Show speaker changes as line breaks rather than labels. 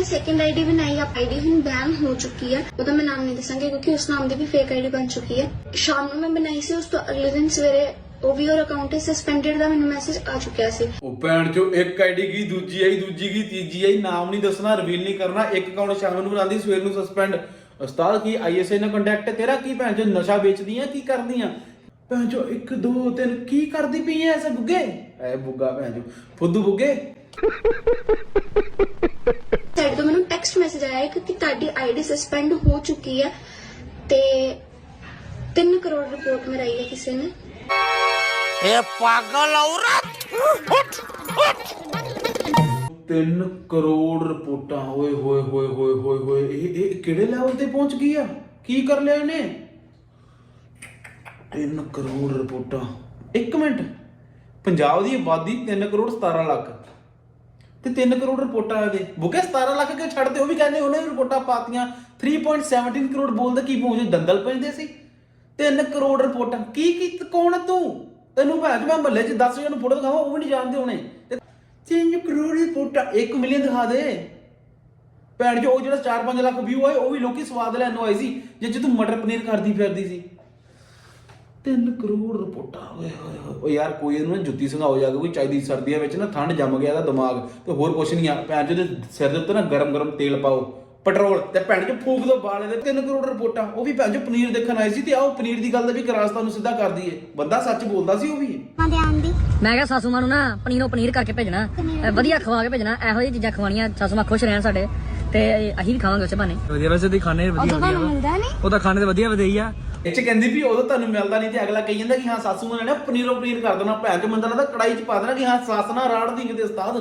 ਮੈਂ second ID ਬਣਾਈ ਆ ਆਈਡੀ ਹੁਣ ਬੈਨ ਹੋ ਚੁੱਕੀ ਹੈ ਉਹਦਾ ਮੈਂ ਨਾਮ ਨਹੀਂ ਦੱਸਾਂਗੀ ਕਿਉਂਕਿ ਉਸ ਨਾਮ ਦੀ ਵੀ ਫੇਕ ਆਈਡੀ ਬਣ ਚੁੱਕੀ ਹੈ ਸ਼ਾਮ ਨੂੰ ਮੈਂ ਬਣਾਈ ਸੀ, ਉਸ ਤੋਂ ਅਗਲੇ ਦਿਨ ਸਵੇਰੇ ਉਹ ਵੀ ਔਰ ਅਕਾਊਂਟ ਸਸਪੈਂਡਡ ਦਾ ਮੈਨੂੰ ਮੈਸੇਜ ਆ ਚੁੱਕਿਆ ਸੀ।
ਉਹ ਭੈਣ ਚੋ ਇੱਕ ਆਈਡੀ ਗਈ ਦੂਜੀ ਆਈ, ਦੂਜੀ ਗਈ ਤੀਜੀ ਆਈ, ਨਾਮ ਨਹੀਂ ਦੱਸਣਾ ਰਿਵੀਲ ਨਹੀਂ ਕਰਨਾ, ਇੱਕ ਅਕਾਊਂਟ ਸ਼ਾਮ ਨੂੰ ਬਣਾਉਂਦੀ, ਸਵੇਰ ਨੂੰ ਸਸਪੈਂਡ ਉਸਤਾਦ, ਕੀ ਆਈਐਸਏ ਨਾਲ ਕੰਟੈਕਟ ਤੇਰਾ? ਕੀ ਭੈਣ ਚੋ ਨਸ਼ਾ ਵੇਚਦੀਆਂ ਕੀ ਕਰਦੀਆਂ ਭੈਣ ਚੋ 1 2 3 ਕੀ ਕਰਦੀ ਪਈ ਐ ਐਸੇ ਬੁੱਗੇ? ਐ ਬੁੱਗਾ ਭੈਣ ਚੋ ਫੁੱਦੂ ਬੁੱਗੇ
ਸਾਈਡ ਤੋਂ ਮੈਨੂੰ ਟੈਕਸਟ ਮੈਸੇਜ ਤੁਹਾਡੀ ਆਈਡੀ ਸਸਪੈਂਡ ਹੋ ਚੁੱਕੀ ਹੈ ਤੇ 3 ਕਰੋੜ ਰਿਪੋਰਟ ਮਰਾਈ ਹੈ ਕਿਸੇ ਨੇ।
ਇਹ ਪਾਗਲ ਔਰਤ!
3 ਕਰੋੜ ਰਿਪੋਰਟਾਂ ਓਏ ਹੋਏ ਹੋਏ ਹੋਏ ਹੋਏ ਹੋਏ ਇਹ ਇਹ ਕਿਹੜੇ ਲੈਵਲ ਤੇ ਪਹੁੰਚ ਗਈ ਆ? ਕੀ ਕਰ ਲਿਆ ਇਹਨੇ? 3 ਕਰੋੜ ਰਿਪੋਰਟਾਂ। 1 ਮਿੰਟ। ਪੰਜਾਬ ਦੀ ਆਬਾਦੀ 3 ਕਰੋੜ 17 ਲੱਖ। ਤੇ 3 ਕਰੋੜ ਰਿਪੋਰਟਾਂ ਦੇ ਬੁਕੇ 17 ਲੱਖ ਕਿਉਂ ਛੱਡਦੇ? ਉਹ ਵੀ ਕਹਿੰਦੇ ਉਹਨੇ ਵੀ ਰਿਪੋਰਟਾਂ ਪਾਤੀਆਂ। 3.17 ਕਰੋੜ ਬੋਲਦੇ ਕੀ ਪਹੁੰਚੇ ਦੰਦਲ ਪੈਂਦੇ ਸੀ। 3 ਕਰੋੜ ਰਿਪੋਰਟਾਂ। ਕੀ ਕੀ ਕੌਣ ਤੂੰ? ਤੈਨੂੰ ਭੈਣ ਚੋਦ ਮੈਂ ਮਹੱਲੇ 'ਚ 10 ਜਣ ਨੂੰ ਫੋਟੋ ਦਿਖਾਵਾਂ, ਉਹ ਵੀ ਨਹੀਂ ਜਾਣਦੇ ਹੋਣੇ। ਤੇ 3 ਕਰੋੜ ਰਿਪੋਰਟਾਂ 1 ਮਿਲੀਅਨ ਦਿਖਾ ਦੇ। ਭੈਣ ਜੋ ਉਹ ਜਿਹੜਾ 4-5 ਲੱਖ ਵਿਊ ਆਏ, ਉਹ ਵੀ ਲੋਕੀ ਸਵਾਦ ਲੈਣ ਨੂੰ ਆਏ ਸੀ ਜੇ ਜੇ ਤੂੰ ਮਟਰ ਪਨੀਰ ਕਰਦੀ ਫਿਰਦੀ ਸੀ। 3 ਕਰੋੜ ਰਿਪੋਰਟਾਂ ਓਏ ਹੋਏ ਹੋਏ ਓ ਯਾਰ ਕੋਈ ਇਹਨੂੰ ਨਾ ਜੁੱਤੀ ਸੰਘਾਓ ਜਾ ਕੇ ਕੋਈ ਚਾਹੀਦੀ ਸਰਦੀਆਂ ਵਿੱਚ ਨਾ ਠੰਡ ਜੰਮ ਗਿਆ ਇਹਦਾ ਦਿਮਾਗ ਤੇ ਹੋਰ ਕੁਛ ਨਹੀਂ ਆ। ਭੈਣ ਚੋਦ ਦੇ ਸਿਰ ਦੇ ਉੱਤੇ ਨਾ ਗਰਮ ਗਰਮ ਤੇਲ ਪਾਓ ਪੈਟਰੋਲ ਤੇ ਭੈਣ ਚੋ ਫੂਕ ਦੋ ਬਾਲ ਇਹਦੇ। 3 ਕਰੋੜ ਰਿਪੋਰਟਾਂ ਉਹ ਵੀ ਭੈਣ ਚੋ ਪਨੀਰ ਦੇਖਣ ਆਏ ਸੀ ਤੇ ਆਓ ਪਨੀਰ ਦੀ ਗੱਲ ਦਾ ਵੀ ਕਰਾਸ ਤੁਹਾਨੂੰ ਸਿੱਧਾ ਕਰ ਦਈਏ ਬੰਦਾ ਸੱਚ ਬੋਲਦਾ ਸੀ ਉਹ ਵੀ।
ਮੈਂ ਕਿਹਾ ਸਾਸੂ ਮਾਂ ਨੂੰ ਨਾ ਪਨੀਰੋਂ ਪਨੀਰ ਕਰਕੇ ਭੇਜਣਾ ਅਹ ਵਧੀਆ ਖਵਾ ਕੇ ਭੇਜਣਾ ਇਹੋ ਜਿਹੀ ਚੀਜ਼ਾਂ ਖਵਾਣੀਆਂ ਸਾਸੂ ਮਾਂ ਖੁਸ਼ ਰਹਿਣ ਸਾਡੇ। ਤੇ ਅਸੀਂ ਵੀ ਖਾਵਾਂਗੇ ਉਸੇ ਬਹਾਨੇ
ਵਧੀਆ ਵੈਸੇ ਤੇ ਖਾਣੇ ਵਧੀਆ ਵਧੀਆ ਵਾ।
ਮਿਲਦਾ ਨਹੀਂ?
ਉਹ ਤਾਂ ਖਾਣੇ ਤੇ ਵਧੀਆ ਵਧੀਆ ਆ।
ਇਹ ਚ ਕਹਿੰਦੀ ਵੀ ਉਦੋਂ ਤੁਹਾਨੂੰ ਮਿਲਦਾ ਨਹੀਂ ਤੇ ਅਗਲਾ ਕਹੀ ਜਾਂਦਾ ਕਿ ਹਾਂ ਸਾਸੂ ਮਾਂ ਨੇ ਨਾ ਪਨੀਰੋ ਪਨੀਰ ਕਰ ਦੇਣਾ ਭੈਣ ਚ ਮੰਦਰ ਦਾ ਕੜਾਈ ਚ ਪਾ ਦੇਣਾ ਕਿ ਹਾਂ ਸੱਸ ਨਾ ਰਾੜ ਦੀ ਕਿਤੇ ਉਸਤਾਦ।